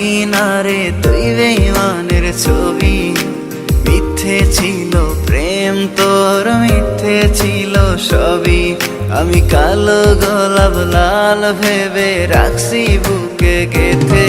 কিনারে তুই বেইমানের ছবি। মিথ্যে ছিল প্রেম, তোর মিথ্যে ছিল সবই। আমি কালো গোলাপ লাল ভেবে রাখছি বুকে গেথে।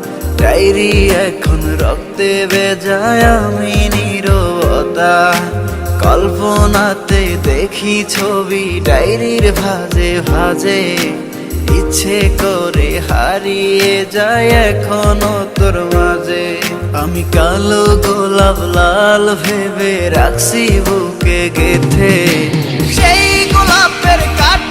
ডায়েরি এখন রক্তে বেজায় আমি নীরবতা। কল্পনাতে দেখি ছবি ডায়েরির ভাজে ভাজে। ইচ্ছে করে হারিয়ে যায় এখনও তোর মাঝে। আমি কালো গোলাপ লাল ভেবে রাখছি বুকে গেথে। সেই গোলাপের কাটা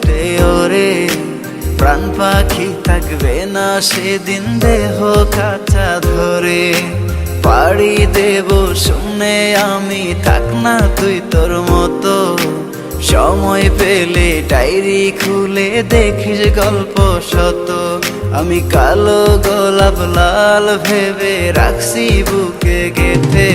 প্রাণ পাখি থাকবে না সেদিন দেহ কাঁচা ধরে। পাড়ি দেব শুনে আমি, থাক না তুই তোর মতো। সময় পেলে ডায়েরি খুলে দেখিস গল্প শত। আমি কালো গোলাপ লাল ভেবে রাখছি বুকে গেথে।